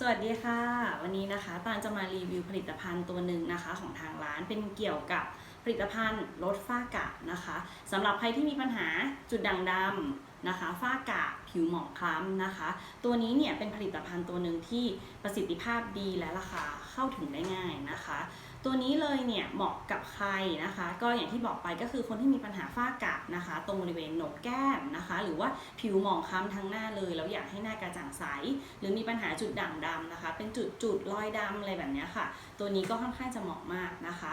สวัสดีค่ะ วันนี้นะคะตาลจะมารีวิวผลิตภัณฑ์ตัวหนึ่งนะคะของทางร้านเป็นเกี่ยวกับผลิตภัณฑ์ลดฝ้ากระนะคะสำหรับใครที่มีปัญหาจุดด่างดำนะคะ ฝ้ากระผิวหมองคล้ำนะคะ ตัวนี้เนี่ยเป็นผลิตภัณฑ์ตัวหนึ่งที่ประสิทธิภาพดีและราคาเข้าถึงได้ง่ายนะคะ ตัวนี้เลยเนี่ยเหมาะกับใครนะคะ ก็อย่างที่บอกไปก็คือคนที่มีปัญหาฝ้ากระนะคะ ตรงบริเวณโหนกแก้มนะคะ หรือว่าผิวหมองคล้ำทั้งหน้าเลยแล้วอยากให้หน้ากระจ่างใส หรือมีปัญหาจุดด่างดำนะคะ เป็นจุดจุดรอยดำอะไรแบบนี้ค่ะ ตัวนี้ก็ค่อนข้างจะเหมาะมากนะคะ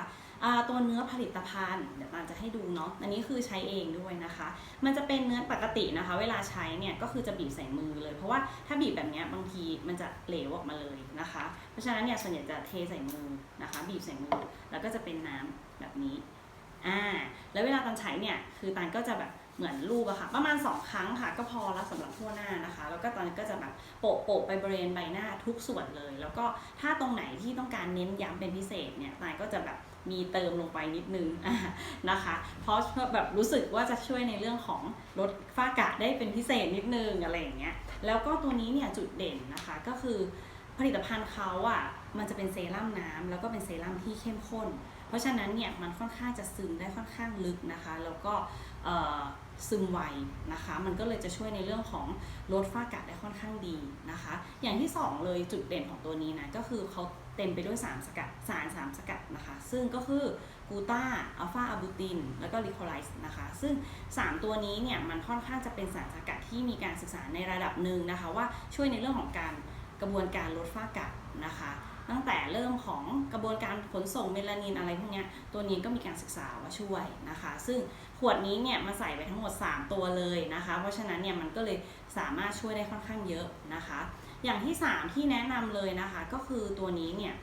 ตัวเนื้อผลิตภัณฑ์เดี๋ยวตาลจะให้ดูเนาะอันนี้คือใช้เองด้วยนะคะ มันจะเป็นเนื้อปกตินะคะ เวลาใช้เนี่ยก็คือจะบีบใส่มือเลย เพราะว่าถ้าบีบแบบนี้บางทีมันจะเหลวออกมาเลยนะคะ เพราะฉะนั้นเนี่ยส่วนใหญ่จะเทใส่มือนะคะ บีบใส่มือแล้วก็จะเป็นน้ำแบบนี้อ่าแล้วเวลาตอนใช้เนี่ยคือตานก็จะแบบเหมือนรูปอะค่ะประมาณ 2 ครั้งค่ะก็พอแล้วสำหรับทั่วหน้านะคะ แล้วก็ตอนนี้ก็จะแบบโปะโปะไปบริเวณใบหน้าทุกส่วนเลย แล้วก็ถ้าตรงไหนที่ต้องการเน้นย้ำเป็นพิเศษเนี่ยตานก็จะแบบ มีเติมลงไปนิดนึงนะคะ เพราะแบบรู้สึกว่าจะช่วยในเรื่องของลดฝ้ากระได้เป็นพิเศษนิดนึงอะไรอย่างเงี้ย แล้วก็ตัวนี้เนี่ยจุดเด่นนะคะก็คือผลิตภัณฑ์เขาอะมันจะเป็นเซรั่มน้ำแล้วก็เป็นเซรั่มที่เข้มข้น ราะฉะนั้นเนี่ยมันค่อนข้างจะซึมได้ค่อนข้างลึกนะคะ แล้วก็ซึมไวนะคะ มันก็เลยจะช่วยในเรื่องของลดฝ้ากระได้ค่อนข้างดีนะคะ อย่างที่สองเลยจุดเด่นของตัวนี้นะก็คือเขาเต็มไปด้วยสารสกัดสารสามสกัดนะคะ ซึ่งก็คือกูตาอัลฟาอะบูติน แล้วก็ลิโคไลซ์นะคะ ซึ่ง 3 ตัวนี้เนี่ยมันค่อนข้างจะเป็นสารสกัดที่มีการศึกษาในระดับหนึ่งนะคะ ว่าช่วยในเรื่องของการกระบวนการลดฝ้ากระนะคะ ตั้งแต่เริ่มของกระบวนการขนส่งเมลานินอะไรพวกนี้ตัวนี้ก็มีการศึกษาว่าช่วยนะคะ ซึ่งขวดนี้เนี่ยมาใส่ไปทั้งหมด 3 ตัวเลยนะคะ เพราะฉะนั้นเนี่ยมันก็เลยสามารถช่วยได้ค่อนข้างเยอะนะคะ อย่างที่ 3 ที่แนะนำเลยนะคะ ก็คือตัวนี้เนี่ย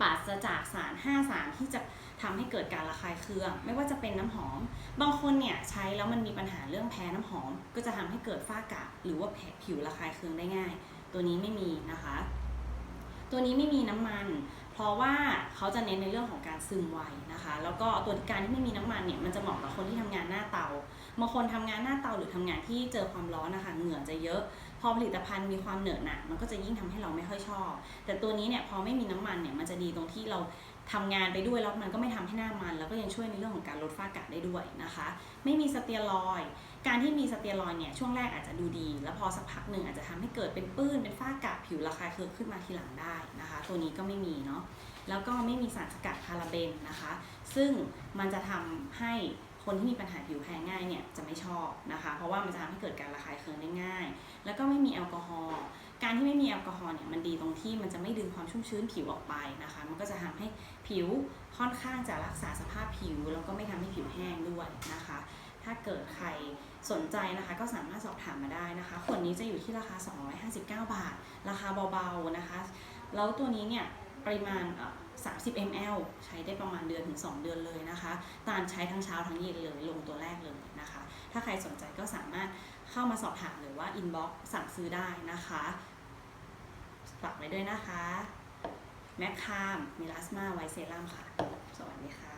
ปราศจากสาร 5 สารที่จะทำให้เกิดการระคายเคือง ไม่ว่าจะเป็นน้ำหอม บางคนเนี่ยใช้แล้วมันมีปัญหาเรื่องแพ้น้ำหอม ก็จะทำให้เกิดฝ้ากระหรือว่าแผลผิวระคายเคืองได้ง่าย ตัวนี้ไม่มีนะคะ ตัวนี้ไม่มีน้ำมัน เพราะว่าเขาจะเน้นในเรื่องของการซึมไวนะคะ แล้วก็ตัวการที่ไม่มีน้ำมันเนี่ยมันจะเหมาะกับคนที่ทำงานหน้าเตาบางคนทำงานหน้าเตาหรือทำงานที่เจอความร้อนนะคะเหงื่อจะเยอะ พอผลิตภัณฑ์มีความเหนอะหนะมันก็จะยิ่งทำให้เราไม่ค่อยชอบ แต่ตัวนี้เนี่ยพอไม่มีน้ำมันเนี่ยมันจะดีตรงที่เราทำงานไปด้วยแล้วมันก็ไม่ทำให้หน้ามัน แล้วก็ยังช่วยในเรื่องของการลดฝ้ากระได้ด้วยนะคะ ไม่มีสเตียรอยการที่มีสเตียรอยเนี่ยช่วงแรกอาจจะดูดี แล้วพอสักพักหนึ่งอาจจะทำให้เกิดเป็นปื้นเป็นฝ้ากระผิวระคายเคืองขึ้นมาทีหลังได้นะคะ ตัวนี้ก็ไม่มีเนาะแล้วก็ไม่มีสารสกัดพาราเบนนะคะ ซึ่งมันจะทำให้ คนที่มีปัญหาผิวแพ้ง่ายเนี่ยจะไม่ชอบนะคะ เพราะว่ามันจะทำให้เกิดการระคายเคืองได้ง่าย แล้วก็ไม่มีแอลกอฮอล์การที่ไม่มีแอลกอฮอล์เนี่ยมันดีตรงที่มันจะไม่ดึงความชุ่มชื้นผิวออกไปนะคะ มันก็จะทำให้ผิวค่อนข้างจะรักษาสภาพผิว แล้วก็ไม่ทำให้ผิวแห้งด้วยนะคะ ถ้าเกิดใครสนใจนะคะ ก็สามารถสอบถามมาได้นะคะขวดนี้จะอยู่ที่ราคา 259 บาท ราคาเบาๆนะคะ แล้วตัวนี้เนี่ย ปริมาณ 30 ml ใช้ได้ประมาณเดือนถึง 2 เดือนเลยนะคะ ตานใช้ทั้งเช้าทั้งเย็นเลยลงตัวแรกเลยนะคะ ถ้าใครสนใจก็สามารถเข้ามาสอบถามหรือว่าอินบ็อกซ์สั่งซื้อได้นะคะฝากไว้ด้วยนะคะ แมคคามมิลาสมาไวเซรั่มค่ะ สวัสดีค่ะ